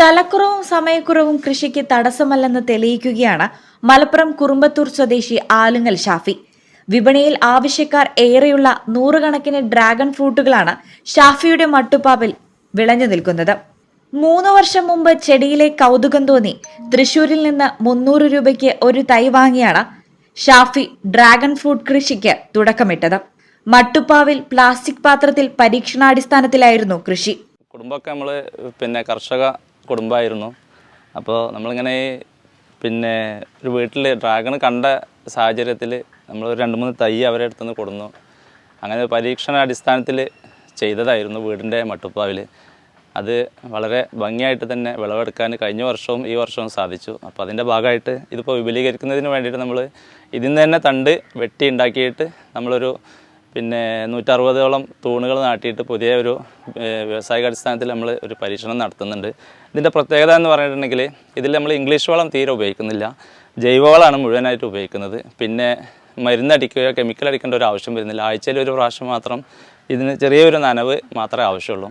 സ്ഥലക്കുറവും സമയക്കുറവും കൃഷിക്ക് തടസ്സമല്ലെന്ന് തെളിയിക്കുകയാണ് മലപ്പുറം കുറുമ്പത്തൂർ സ്വദേശി ആലുങ്ങൽ ഷാഫി. വിപണിയിൽ ആവശ്യക്കാർ ഏറെയുള്ള നൂറുകണക്കിന് ഡ്രാഗൺ ഫ്രൂട്ടുകളാണ് ഷാഫിയുടെ മട്ടുപ്പാവിൽ വിളഞ്ഞു നിൽക്കുന്നത്. മൂന്ന് വർഷം മുമ്പ് ചെടിയിലെ കൗതുകം തോന്നി തൃശൂരിൽ നിന്ന് മുന്നൂറ് രൂപയ്ക്ക് ഒരു തൈ വാങ്ങിയാണ് ഷാഫി ഡ്രാഗൺ ഫ്രൂട്ട് കൃഷിക്ക് തുടക്കമിട്ടത്. മട്ടുപ്പാവിൽ പ്ലാസ്റ്റിക് പാത്രത്തിൽ പരീക്ഷണാടിസ്ഥാനത്തിലായിരുന്നു കൃഷി. കുടുംബമൊക്കെ നമ്മൾ പിന്നെ കർഷക കുടുംബമായിരുന്നു അപ്പോൾ നമ്മളിങ്ങനെ പിന്നെ ഒരു വീട്ടിൽ ഡ്രാഗൺ കണ്ട സാഹചര്യത്തിൽ നമ്മൾ ഒരു രണ്ട് മൂന്ന് തൈ അവരെ അടുത്തുനിന്ന് കൊടുന്നു. അങ്ങനെ പരീക്ഷണ അടിസ്ഥാനത്തിൽ ചെയ്തതായിരുന്നു വീടിന്റെ മട്ടുപ്പാവിൽ അത് വളരെ ഭംഗിയായിട്ട് തന്നെ വിളവെടുക്കാൻ കഴിഞ്ഞ വർഷവും ഈ വർഷവും സാധിച്ചു. അപ്പോൾ അതിന്റെ ഭാഗമായിട്ട് ഇതിപ്പോൾ വിപുലീകരിക്കുന്നതിന് വേണ്ടിയിട്ട് നമ്മൾ ഇതിൽ നിന്ന് തന്നെ തണ്ട് വെട്ടി ഉണ്ടാക്കിയിട്ട് നമ്മളൊരു പിന്നെ നൂറ്ററുപതോളം തൂണുകൾ നാട്ടിയിട്ട് പുതിയ ഒരു വ്യവസായിക അടിസ്ഥാനത്തിൽ നമ്മൾ ഒരു പരീക്ഷണം നടത്തുന്നുണ്ട്. ഇതിന്റെ പ്രത്യേകത എന്ന് പറഞ്ഞിട്ടുണ്ടെങ്കിൽ ഇതിൽ നമ്മൾ ഇംഗ്ലീഷ് വളം തീരെ ഉപയോഗിക്കുന്നില്ല. ജൈവവളമാണ് മുഴുവനായിട്ട് ഉപയോഗിക്കുന്നത്. പിന്നെ മരുന്നടിക്കുകയോ കെമിക്കൽ അടിക്കേണ്ട ഒരു ആവശ്യം വരുന്നില്ല. ആഴ്ചയിൽ ഒരു പ്രാവശ്യം മാത്രം ഇതിന് ചെറിയൊരു നനവ് മാത്രമേ ആവശ്യമുള്ളൂ.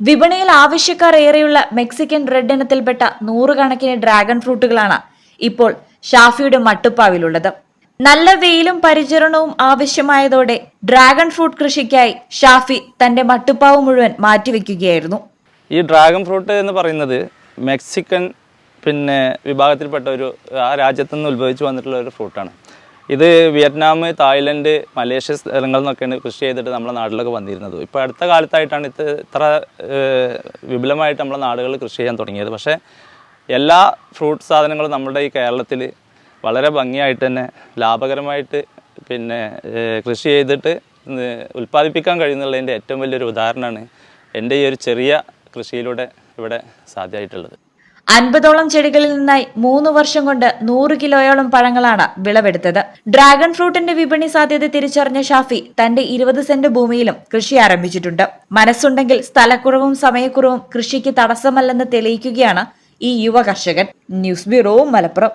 വിപണിയിൽ ആവശ്യക്കാർ ഏറെയുള്ള മെക്സിക്കൻ റെഡ് ഇനത്തിൽപ്പെട്ട നൂറുകണക്കിന് ഡ്രാഗൺ ഫ്രൂട്ടുകളാണ് ഇപ്പോൾ ഷാഫിയുടെ മട്ടുപ്പാവിലുള്ളത്. നല്ല വെയിലും പരിചരണവും ആവശ്യമായതോടെ ഡ്രാഗൺ ഫ്രൂട്ട് കൃഷിക്കായി ഷാഫി തന്റെ മട്ടുപ്പാവ് മുഴുവൻ മാറ്റിവെക്കുകയായിരുന്നു. ഈ ഡ്രാഗൺ ഫ്രൂട്ട് എന്ന് പറയുന്നത് മെക്സിക്കൻ പിന്നെ വിഭാഗത്തിൽപ്പെട്ട ഒരു ആ രാജ്യത്തു നിന്ന് ഉത്ഭവിച്ചു വന്നിട്ടുള്ള ഒരു ഫ്രൂട്ടാണ്. ഇത് വിയറ്റ്നാം തായ്ലൻഡ് മലേഷ്യ സ്ഥലങ്ങളിൽ നിന്നൊക്കെയാണ് കൃഷി ചെയ്തിട്ട് നമ്മുടെ നാട്ടിലൊക്കെ വന്നിരുന്നത്. ഇപ്പോൾ അടുത്ത കാലത്തായിട്ടാണ് ഇത് ഇത്ര വിപുലമായിട്ട് നമ്മുടെ നാടുകളിൽ കൃഷി ചെയ്യാൻ തുടങ്ങിയത്. പക്ഷേ എല്ലാ ഫ്രൂട്ട് സാധനങ്ങളും നമ്മുടെ ഈ കേരളത്തിൽ വളരെ ഭംഗിയായിട്ട് തന്നെ ലാഭകരമായിട്ട് പിന്നെ കൃഷി ചെയ്തിട്ട് ഉൽപ്പാദിപ്പിക്കാൻ കഴിയുന്നുള്ളതിന്റെ ഏറ്റവും വലിയൊരു ഉദാഹരണമാണ് എന്റെ ഈ ഒരു ചെറിയ കൃഷിയിലൂടെ ഇവിടെ സാധ്യമായിട്ടുള്ളത്. അൻപതോളം ചെടികളിൽ നിന്നായി മൂന്ന് വർഷം കൊണ്ട് നൂറ് കിലോയോളം പഴങ്ങളാണ് വിളവെടുത്തത്. ഡ്രാഗൺ ഫ്രൂട്ടിന്റെ വിപണി സാധ്യത തിരിച്ചറിഞ്ഞ ഷാഫി തന്റെ ഇരുപത് സെന്റ് ഭൂമിയിലും കൃഷി ആരംഭിച്ചിട്ടുണ്ട്. മനസ്സുണ്ടെങ്കിൽ സ്ഥലക്കുറവും സമയക്കുറവും കൃഷിക്ക് തടസ്സമല്ലെന്ന് തെളിയിക്കുകയാണ് ഈ യുവ കർഷകൻ ന്യൂസ് ബ്യൂറോ മലപ്പുറം.